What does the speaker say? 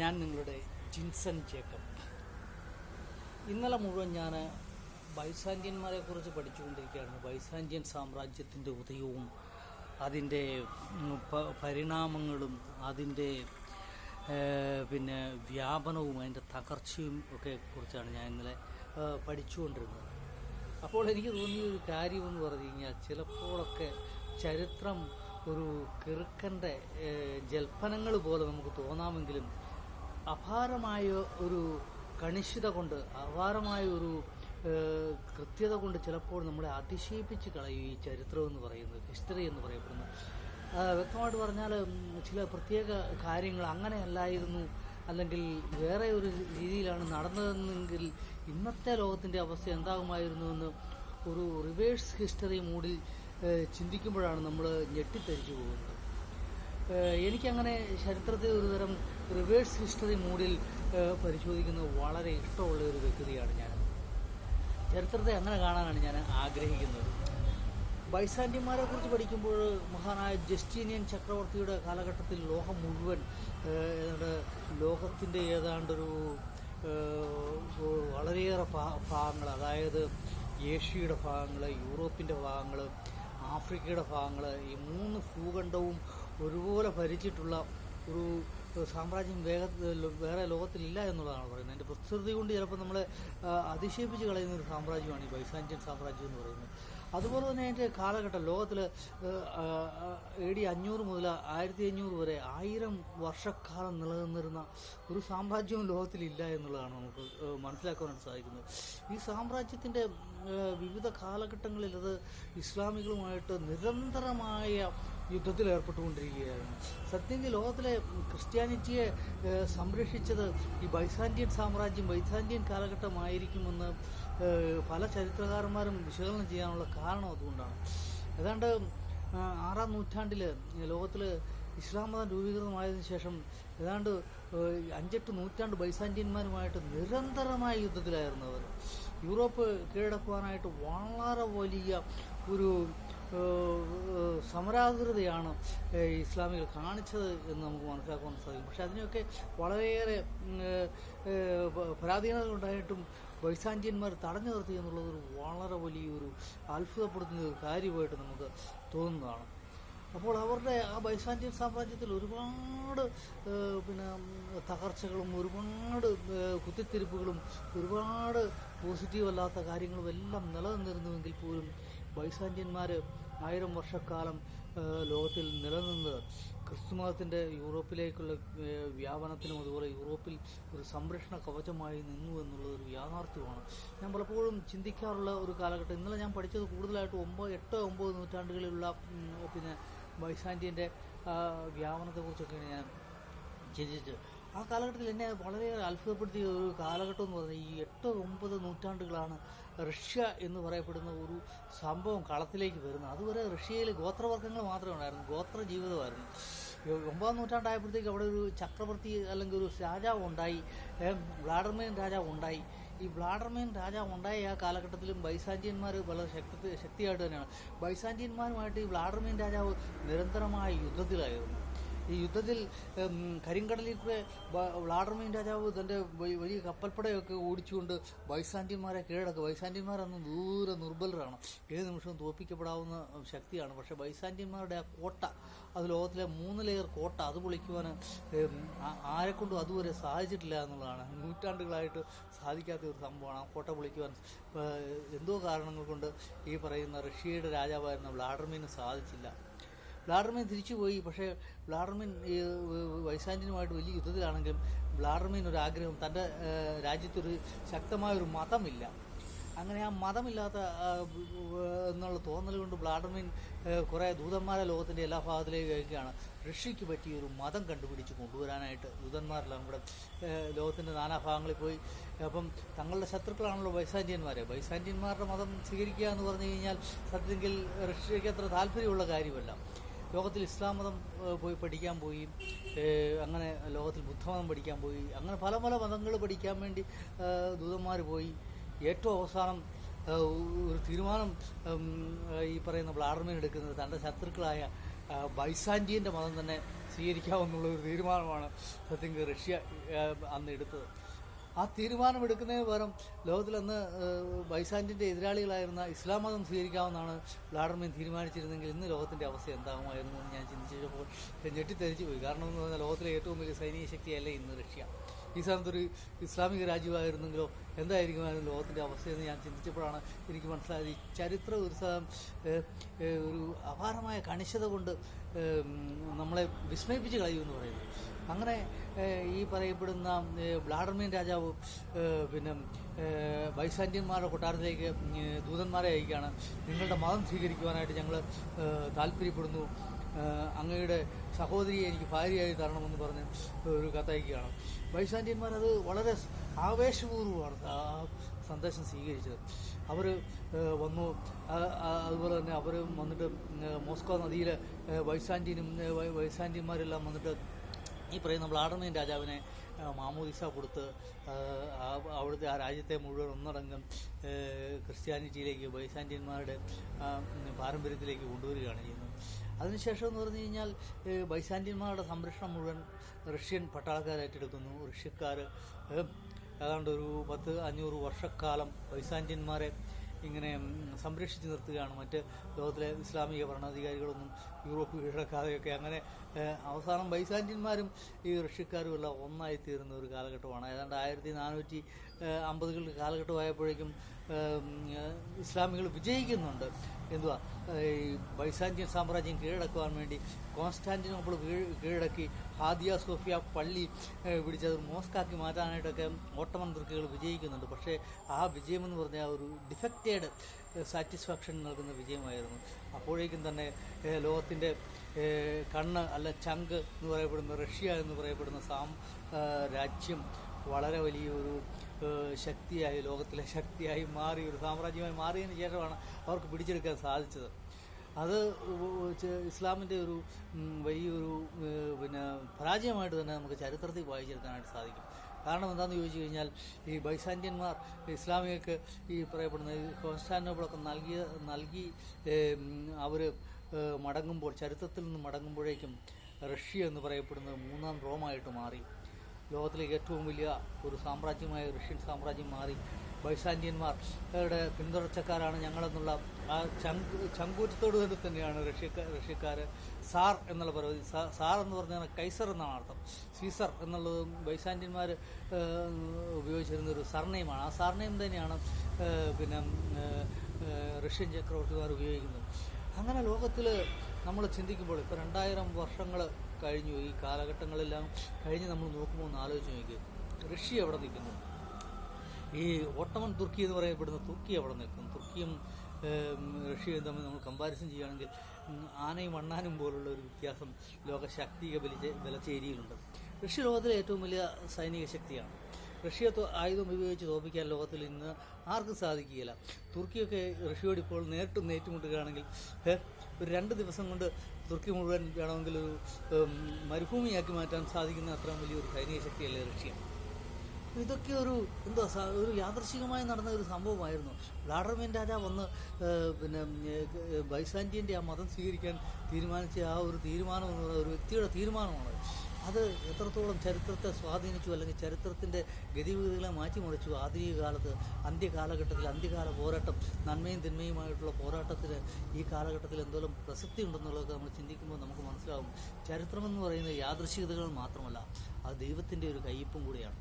ഞാൻ നിങ്ങളുടെ ജിൻസൺ ജേക്കബ്. ഇന്നലെ മുഴുവൻ ഞാൻ ബൈസാൻഷ്യന്മാരെ കുറിച്ച് പഠിച്ചുകൊണ്ടിരിക്കുകയാണ് ബൈസാൻഷ്യൻ സാമ്രാജ്യത്തിന്റെ ഉദയവും അതിന്റെ പരിണാമങ്ങളും അതിന്റെ പിന്നെ വ്യാപനവും അതിന്റെ തകർച്ചയും ഒക്കെ കുറിച്ചാണ് ഞാൻ ഇന്നലെ പഠിച്ചുകൊണ്ടിരുന്നത്. അപ്പോൾ എനിക്ക് തോന്നിയ ഒരു കാര്യമെന്ന് പറഞ്ഞു കഴിഞ്ഞാൽ ചിലപ്പോഴൊക്കെ ചരിത്രം ഒരു കിറുക്കന്റെ ജൽപ്പനങ്ങൾ പോലെ നമുക്ക് തോന്നാമെങ്കിലും അപാരമായ ഒരു കണിശത കൊണ്ട് അപാരമായ ഒരു കൃത്യത കൊണ്ട് ചിലപ്പോൾ നമ്മളെ അതിശയിപ്പിച്ച് കളയും ഈ ചരിത്രം എന്ന് പറയുന്നത് ഹിസ്റ്ററി എന്ന് പറയപ്പെടുന്നത്. വ്യക്തമായിട്ട് പറഞ്ഞാൽ ചില പ്രത്യേക കാര്യങ്ങൾ അങ്ങനെയല്ലായിരുന്നു അല്ലെങ്കിൽ വേറെ ഒരു രീതിയിലാണ് നടന്നതെന്നെങ്കിൽ ഇന്നത്തെ ലോകത്തിന്റെ അവസ്ഥ എന്താകുമായിരുന്നുവെന്ന് ഒരു റിവേഴ്സ് ഹിസ്റ്ററി മൂഡിൽ ചിന്തിക്കുമ്പോഴാണ് നമ്മൾ ഞെട്ടിത്തരിച്ചു പോകുന്നത്. എനിക്കങ്ങനെ ചരിത്രത്തെ ഒരുതരം റിവേഴ്സ് ഹിസ്റ്ററി മൂഡിൽ പരിശോധിക്കുന്നത് വളരെ ഇഷ്ടമുള്ള ഒരു വ്യക്തിയാണ് ഞാൻ. ചരിത്രത്തെ അങ്ങനെ കാണാനാണ് ഞാൻ ആഗ്രഹിക്കുന്നത്. ബൈസാൻഡിമാരെ കുറിച്ച് പഠിക്കുമ്പോൾ മഹാനായ ജസ്റ്റീനിയൻ ചക്രവർത്തിയുടെ കാലഘട്ടത്തിൽ ലോകം മുഴുവൻ ലോകത്തിന്റെ ഏതാണ്ടൊരു വളരെയേറെ ഭാഗങ്ങൾ അതായത് ഏഷ്യയുടെ ഭാഗങ്ങൾ യൂറോപ്പിന്റെ ഭാഗങ്ങൾ ആഫ്രിക്കയുടെ ഭാഗങ്ങൾ ഈ മൂന്ന് ഭൂഖണ്ഡവും ഒരുപോലെ ഭരിച്ചിട്ടുള്ള ഒരു സാമ്രാജ്യം വേഗ വേറെ ലോകത്തിലില്ല എന്നുള്ളതാണ് പറയുന്നത്. അതിന്റെ പ്രസ്തുതി കൊണ്ട് ചിലപ്പോൾ നമ്മൾ അതിശയിപ്പിച്ച് കളയുന്ന ഒരു സാമ്രാജ്യമാണ് ഈ ബൈസാൻഷ്യൻ സാമ്രാജ്യം എന്ന് പറയുന്നത്. അതുപോലെ തന്നെ അതിന്റെ കാലഘട്ടം ലോകത്തിൽ എ ഡി അഞ്ഞൂറ് മുതൽ ആയിരത്തി അഞ്ഞൂറ് വരെ ആയിരം വർഷക്കാലം നിലനിന്നിരുന്ന ഒരു സാമ്രാജ്യവും ലോകത്തിലില്ല എന്നുള്ളതാണ് നമുക്ക് മനസ്സിലാക്കാനായിട്ട് സാധിക്കുന്നത്. ഈ സാമ്രാജ്യത്തിന്റെ വിവിധ കാലഘട്ടങ്ങളിൽ അത് ഇസ്ലാമികളുമായിട്ട് നിരന്തരമായ യുദ്ധത്തിൽ ഏർപ്പെട്ടുകൊണ്ടിരിക്കുകയായിരുന്നു സത്യത്തിൽ ലോകത്തിലെ ക്രിസ്ത്യാനിറ്റിയെ സംരക്ഷിച്ചത് ഈ ബൈസാന്റിയൻ സാമ്രാജ്യം ബൈസാന്റിയൻ കാലഘട്ടമായിരിക്കുമെന്ന് പല ചരിത്രകാരന്മാരും വിശകലനം ചെയ്യാനുള്ള കാരണം അതുകൊണ്ടാണ്. ഏതാണ്ട് ആറാം നൂറ്റാണ്ടിൽ ലോകത്തിൽ ഇസ്ലാം മതം രൂപീകൃതമായതിനു ശേഷം ഏതാണ്ട് അഞ്ചെട്ട് നൂറ്റാണ്ട് ബൈസാന്റിയന്മാരുമായിട്ട് നിരന്തരമായ യുദ്ധത്തിലായിരുന്നു അവർ. യൂറോപ്പ് കീഴടക്കുവാനായിട്ട് വളരെ വലിയ ഒരു സമരാകൃതയാണ് ഇസ്ലാമികൾ കാണിച്ചത് എന്ന് നമുക്ക് മനസ്സിലാക്കാൻ സാധിക്കും. പക്ഷെ അതിനെയൊക്കെ വളരെയേറെ പരാധീനതകൾ ഉണ്ടായിട്ടും വൈസാഞ്ചിയന്മാർ തടഞ്ഞു നിർത്തി എന്നുള്ളത് ഒരു വളരെ വലിയൊരു അത്ഭുതപ്പെടുത്തുന്ന ഒരു കാര്യമായിട്ട് നമുക്ക് തോന്നുന്നതാണ്. അപ്പോൾ അവരുടെ ആ ബൈസാഞ്ചിയൻ സാമ്രാജ്യത്തിൽ ഒരുപാട് പിന്നെ തകർച്ചകളും ഒരുപാട് കുത്തിത്തിരിപ്പുകളും ഒരുപാട് പോസിറ്റീവ് അല്ലാത്ത കാര്യങ്ങളും എല്ലാം നിലനിന്നിരുന്നുവെങ്കിൽ പോലും ബൈസാൻഷ്യന്മാർ ആയിരം വർഷക്കാലം ലോകത്തിൽ നിലനിന്നത്. ക്രിസ്തുമതത്തിന്റെ യൂറോപ്പിലേക്കുള്ള വ്യാപനത്തിനും അതുപോലെ യൂറോപ്പിൽ ഒരു സംരക്ഷണ കവചമായി നിന്നു എന്നുള്ളത് ഒരു യാഥാർത്ഥ്യമാണ്. ഞാൻ പലപ്പോഴും ചിന്തിക്കാറുള്ള ഒരു കാലഘട്ടം. ഇന്നലെ ഞാൻ പഠിച്ചത് കൂടുതലായിട്ട് ഒമ്പത് എട്ട് ഒമ്പത് നൂറ്റാണ്ടുകളിലുള്ള പിന്നെ ബൈസാൻഷ്യന്റെ വ്യാപനത്തെക്കുറിച്ചൊക്കെയാണ് ഞാൻ ചിന്തിച്ചത്. ആ കാലഘട്ടത്തിൽ എന്നെ വളരെ അത്ഭുതപ്പെടുത്തിയ ഒരു കാലഘട്ടം എന്ന് പറഞ്ഞാൽ ഈ എട്ട് ഒമ്പത് നൂറ്റാണ്ടുകളാണ് റഷ്യ എന്ന് പറയപ്പെടുന്ന ഒരു സംഭവം കളത്തിലേക്ക് വരുന്നത്. അതുവരെ റഷ്യയിൽ ഗോത്രവർഗങ്ങൾ മാത്രമേ ഉണ്ടായിരുന്നു ഗോത്ര ജീവിതമായിരുന്നു. ഒമ്പതാം നൂറ്റാണ്ടായപ്പോഴത്തേക്ക് അവിടെ ഒരു ചക്രവർത്തി അല്ലെങ്കിൽ ഒരു രാജാവ് ഉണ്ടായി. വ്ളാഡർമേൻ രാജാവ് ഉണ്ടായി. ഈ വ്ളാഡർമേൻ രാജാവ് ഉണ്ടായ ആ കാലഘട്ടത്തിലും ബൈസാഞ്ചിയന്മാർ വളരെ ശക്തി ശക്തിയായിട്ട് തന്നെയാണ്. ബൈസാഞ്ചിയന്മാരുമായിട്ട് ഈ വ്ളാഡർമേൻ രാജാവ് നിരന്തരമായ യുദ്ധത്തിലായിരുന്നു. ഈ യുദ്ധത്തിൽ കരിങ്കടലിൽ കൂടെ വ്ളാഡർമീൻ രാജാവ് തന്റെ വലിയ കപ്പൽപ്പടയൊക്കെ ഓടിച്ചുകൊണ്ട് ബൈസാൻഷ്യന്മാരെ കീഴടക്കുക. ബൈസാൻഷ്യന്മാരന്ന് ദൂരെ നിർബലരാണ്. ഏത് നിമിഷവും തോൽപ്പിക്കപ്പെടാവുന്ന ശക്തിയാണ്. പക്ഷേ ബൈസാൻഷ്യന്മാരുടെ ആ കോട്ട അത് ലോകത്തിലെ മൂന്ന് ലെയർ കോട്ട അത് പൊളിക്കുവാൻ ആരെക്കൊണ്ടും അതുവരെ സാധിച്ചിട്ടില്ല എന്നുള്ളതാണ്. നൂറ്റാണ്ടുകളായിട്ട് സാധിക്കാത്ത ഒരു സംഭവമാണ് ആ കോട്ട പൊളിക്കുവാൻ. എന്തോ കാരണങ്ങൾ കൊണ്ട് ഈ പറയുന്ന റഷ്യയുടെ രാജാവായിരുന്ന വ്ളാഡർമീന് സാധിച്ചില്ല. വ്ളാഡിർമീൻ തിരിച്ചുപോയി. പക്ഷേ വ്ളാഡിർമീൻ ഈ വൈസാന്റിനുമായിട്ട് വലിയ യുദ്ധത്തിലാണെങ്കിലും വ്ളാഡിർമീൻ ഒരു ആഗ്രഹം തന്റെ രാജ്യത്തൊരു ശക്തമായൊരു മതമില്ല. അങ്ങനെ ആ മതമില്ലാത്ത എന്നുള്ള തോന്നൽ കൊണ്ട് ബ്ലാഡർമിൻ കുറേ ദൂതന്മാരെ ലോകത്തിന്റെ എല്ലാ ഭാഗത്തിലേക്ക് അയക്കുകയാണ് റഷ്യക്ക് പറ്റിയ ഒരു മതം കണ്ടുപിടിച്ച് കൊണ്ടുവരാനായിട്ട് ദൂതന്മാരെല്ലാം ഏഹ്, ലോകത്തിന്റെ നാനാഭാഗങ്ങളിൽ പോയി. അപ്പം തങ്ങളുടെ ശത്രുക്കളാണല്ലോ ബൈസാന്റിയന്മാർ ബൈസാന്റിയന്മാരുടെ മതം സ്വീകരിക്കുക എന്ന് പറഞ്ഞു കഴിഞ്ഞാൽ സത്യത്തിൽ റഷ്യക്ക് അത്ര താല്പര്യമുള്ള കാര്യമല്ല. ലോകത്തിൽ ഇസ്ലാം മതം പോയി പഠിക്കാൻ പോയി അങ്ങനെ ലോകത്തിൽ ബുദ്ധമതം പഠിക്കാൻ പോയി അങ്ങനെ പല പല മതങ്ങൾ പഠിക്കാൻ വേണ്ടി ദൂതന്മാർ പോയി. ഏറ്റവും അവസാനം ഒരു തീരുമാനം ഈ പറയുന്ന വ്ളാഡിർമീൻ എടുക്കുന്നത് തന്റെ ശത്രുക്കളായ ബൈസാൻഡിയന്റെ മതം തന്നെ സ്വീകരിക്കാമെന്നുള്ള ഒരു തീരുമാനമാണ് സത്യം റഷ്യ അന്ന് എടുത്തത്. ആ തീരുമാനമെടുക്കുന്നതിന് പകരം ലോകത്തിലന്ന് ബൈസാന്റിന്റെ എതിരാളികളായിരുന്ന ഇസ്ലാം മതം സ്വീകരിക്കാമെന്നാണ് വ്ളാഡിമിർ തീരുമാനിച്ചിരുന്നെങ്കിൽ ഇന്ന് ലോകത്തിന്റെ അവസ്ഥ എന്താകുമായിരുന്നു എന്ന് ഞാൻ ചിന്തിച്ചപ്പോൾ ഞെട്ടിത്തെരിച്ചു പോയി. കാരണം എന്ന് പറഞ്ഞാൽ ലോകത്തിലെ ഏറ്റവും വലിയ സൈനിക ശക്തിയല്ലേ ഇന്ന് റഷ്യ. ഈ സ്ഥാനത്തൊരു ഇസ്ലാമിക രാജ്യമായിരുന്നെങ്കിലോ എന്തായിരിക്കുമായിരുന്നു ലോകത്തിന്റെ അവസ്ഥയെന്ന് ഞാൻ ചിന്തിച്ചപ്പോഴാണ് എനിക്ക് മനസ്സിലായത്. ഈ ചരിത്രം ഒരു ഒരു അപാരമായ കണിശത കൊണ്ട് നമ്മളെ വിസ്മയിപ്പിച്ച് കളയുമെന്ന് പറയുന്നത്. അങ്ങനെ ഈ പറയപ്പെടുന്ന ബ്ലാഡർമീൻ രാജാവ് പിന്നെ വൈസാൻഡ്യന്മാരുടെ കൊട്ടാരത്തിലേക്ക് ദൂതന്മാരെ അയക്കുകയാണ്. നിങ്ങളുടെ മതം സ്വീകരിക്കുവാനായിട്ട് ഞങ്ങൾ താല്പര്യപ്പെടുന്നു. അങ്ങയുടെ സഹോദരിയെ എനിക്ക് ഭാര്യയായി തരണമെന്ന് പറഞ്ഞ് ഒരു കത്തയക്കുകയാണ് ബൈസാന്റിയന്മാർ അത് വളരെ ആവേശപൂർവമാണ് ആ സന്ദേശം സ്വീകരിച്ചത്. അവർ വന്നു. അതുപോലെ തന്നെ അവർ വന്നിട്ട് മോസ്കോ നദിയിൽ ബൈസാന്റിനും ബൈസാന്റിയന്മാരെല്ലാം വന്നിട്ട് ഈ പറയുന്ന വ്ളാഡിമിർ രാജാവിനെ മാമോദിസ കൊടുത്ത് അവിടുത്തെ ആ രാജ്യത്തെ മുഴുവൻ ഒന്നടങ്കം ക്രിസ്ത്യാനിറ്റിയിലേക്ക് ബൈസാന്റിയന്മാരുടെ പാരമ്പര്യത്തിലേക്ക് കൊണ്ടുവരികയാണ് ചെയ്യുന്നത്. അതിനുശേഷം എന്ന് പറഞ്ഞു കഴിഞ്ഞാൽ ഏ, ബൈസാന്റിയന്മാരുടെ സംരക്ഷണം മുഴുവൻ റഷ്യൻ പട്ടാളക്കാർ ഏറ്റെടുക്കുന്നു റഷ്യക്കാർ ഏതാണ്ട് ഒരു പത്ത് അഞ്ഞൂറ് വർഷക്കാലം ബൈസാന്റിയന്മാരെ ഇങ്ങനെ സംരക്ഷിച്ചു നിർത്തുകയാണ്. മറ്റ് ലോകത്തിലെ ഇസ്ലാമിക ഭരണാധികാരികളൊന്നും യൂറോപ്പ് കീഴടക്കാതെയൊക്കെ അങ്ങനെ അവസാനം ബൈസാന്റിന്മാരും ഈ റഷ്യക്കാരും എല്ലാം ഒന്നായി തീരുന്ന ഒരു കാലഘട്ടമാണ്. ഏതാണ്ട് ആയിരത്തി നാനൂറ്റി അമ്പതുകളുടെ കാലഘട്ടമായപ്പോഴേക്കും ഇസ്ലാമികൾ വിജയിക്കുന്നുണ്ട്. എന്തുവാ? ഈ ബൈസാന്റിയൻ സാമ്രാജ്യം കീഴടക്കുവാൻ വേണ്ടി കോൺസ്റ്റാന്റിനോപ്പിൾ കീഴ് കീഴടക്കി ഹാദിയ സോഫിയ പള്ളി പിടിച്ചത് മോസ്കാക്കി മാറ്റാനായിട്ടൊക്കെ ഓട്ടമൻ തുർക്കികൾ വിജയിക്കുന്നുണ്ട്. പക്ഷേ ആ വിജയമെന്ന് പറഞ്ഞാൽ ഒരു ഡിഫക്റ്റഡ് സാറ്റിസ്ഫാക്ഷൻ നൽകുന്ന വിജയമായിരുന്നു. അപ്പോഴേക്കും തന്നെ ലോകത്തിന്റെ കണ്ണ് അല്ല ചങ്ക് എന്ന് പറയപ്പെടുന്ന റഷ്യ എന്ന് പറയപ്പെടുന്ന സാം രാജ്യം വളരെ വലിയൊരു ശക്തിയായി ലോകത്തിലെ ശക്തിയായി മാറി ഒരു സാമ്രാജ്യമായി മാറിയതിന് ശേഷമാണ് അവർക്ക് പിടിച്ചെടുക്കാൻ സാധിച്ചത്. അത് ഇസ്ലാമിന്റെ ഒരു വലിയൊരു പിന്നെ പരാജയമായിട്ട് തന്നെ നമുക്ക് ചരിത്രത്തിൽ വായിച്ചെടുക്കാനായിട്ട് സാധിക്കും. കാരണം എന്താണെന്ന് ചോദിച്ചു കഴിഞ്ഞാൽ ഈ ബൈസാന്റിയന്മാർ ഇസ്ലാമികൾക്ക് ഈ പറയപ്പെടുന്ന ഈ കോൺസ്റ്റാന്റിനോപ്പിളൊക്കെ നൽകിയ നൽകി അവർ മടങ്ങുമ്പോൾ ചരിത്രത്തിൽ നിന്ന് മടങ്ങുമ്പോഴേക്കും റഷ്യ എന്ന് പറയപ്പെടുന്നത് മൂന്നാം റോമായിട്ട് മാറി. ലോകത്തിലെ ഏറ്റവും വലിയ ഒരു സാമ്രാജ്യമായ റഷ്യൻ സാമ്രാജ്യം മാറി. ബൈസാന്റിയന്മാരുടെ പിന്തുടർച്ചക്കാരാണ് ഞങ്ങളെന്നുള്ള ആ ചങ്ക് ചങ്കൂറ്റത്തോട് തന്നെ തന്നെയാണ് റഷ്യക്കാർ റഷ്യക്കാർ സാർ എന്നുള്ള പരവതി സാർ എന്ന് പറഞ്ഞാൽ കൈസർ എന്നാണ് അർത്ഥം. സീസർ എന്നുള്ളത് ബൈസാന്റിയന്മാർ ഉപയോഗിച്ചിരുന്ന ഒരു സർനെയിമാണ്. ആ സർനെയിം തന്നെയാണ് പിന്നെ റഷ്യൻ ചക്രവർത്തിമാർ ഉപയോഗിക്കുന്നത്. അങ്ങനെ ലോകത്തിൽ നമ്മൾ ചിന്തിക്കുമ്പോൾ ഇപ്പോൾ രണ്ടായിരം വർഷങ്ങൾ കഴിഞ്ഞു ഈ കാലഘട്ടങ്ങളെല്ലാം കഴിഞ്ഞ് നമ്മൾ നോക്കുമ്പോൾ ഒന്ന് ആലോചിച്ച് നോക്കി റഷ്യ എവിടെ നിൽക്കുന്നു? ഈ ഓട്ടമൻ തുർക്കി എന്ന് പറയപ്പെടുന്ന തുർക്കി അവിടെ നിൽക്കും. തുർക്കിയും റഷ്യയും തമ്മിൽ നമ്മൾ കമ്പാരിസൺ ചെയ്യുകയാണെങ്കിൽ ആനയും അണ്ണാനും പോലുള്ള ഒരു വ്യത്യാസം ലോക ശാക്തിക ബലിച്ച ബലച്ചേരിയിലുണ്ട് റഷ്യ ലോകത്തിലെ ഏറ്റവും വലിയ സൈനിക ശക്തിയാണ്. റഷ്യ ആയുധം ഉപയോഗിച്ച് തോപ്പിക്കാൻ ലോകത്തിൽ ഇന്ന് ആർക്കും സാധിക്കുകയില്ല. തുർക്കിയൊക്കെ റഷ്യയോട് ഇപ്പോൾ നേരിട്ടും നേറ്റുമുട്ടുകയാണെങ്കിൽ ഒരു രണ്ട് ദിവസം കൊണ്ട് തുർക്കി മുഴുവൻ വേണമെങ്കിൽ ഒരു മരുഭൂമിയാക്കി മാറ്റാൻ സാധിക്കുന്ന അത്രയും വലിയൊരു സൈനിക ശക്തിയല്ലേ റഷ്യ? ഇതൊക്കെ ഒരു എന്തോ ഒരു യാദൃശികമായി നടന്ന ഒരു സംഭവമായിരുന്നു. വ്ളാഡർമിൻ രാജാവ് വന്ന് പിന്നെ ബൈസാന്റിയന്റെ ആ മതം സ്വീകരിക്കാൻ തീരുമാനിച്ച ആ ഒരു തീരുമാനം എന്ന് പറയുന്നത് ഒരു വ്യക്തിയുടെ തീരുമാനമാണ്. അത് എത്രത്തോളം ചരിത്രത്തെ സ്വാധീനിച്ചു അല്ലെങ്കിൽ ചരിത്രത്തിന്റെ ഗതിവിധികളെ മാറ്റിമറിച്ചു ആധുനിക കാലത്ത് അന്ത്യകാലഘട്ടത്തിൽ അന്ത്യകാല പോരാട്ടം നന്മയും തിന്മയുമായിട്ടുള്ള പോരാട്ടത്തിന് ഈ കാലഘട്ടത്തിൽ എന്തോരം പ്രസക്തി ഉണ്ടെന്നുള്ളതൊക്കെ നമ്മൾ ചിന്തിക്കുമ്പോൾ നമുക്ക് മനസ്സിലാവും. ചരിത്രമെന്ന് പറയുന്നത് യാദൃശികതകൾ മാത്രമല്ല അത് ദൈവത്തിന്റെ ഒരു കയ്യിപ്പും കൂടിയാണ്.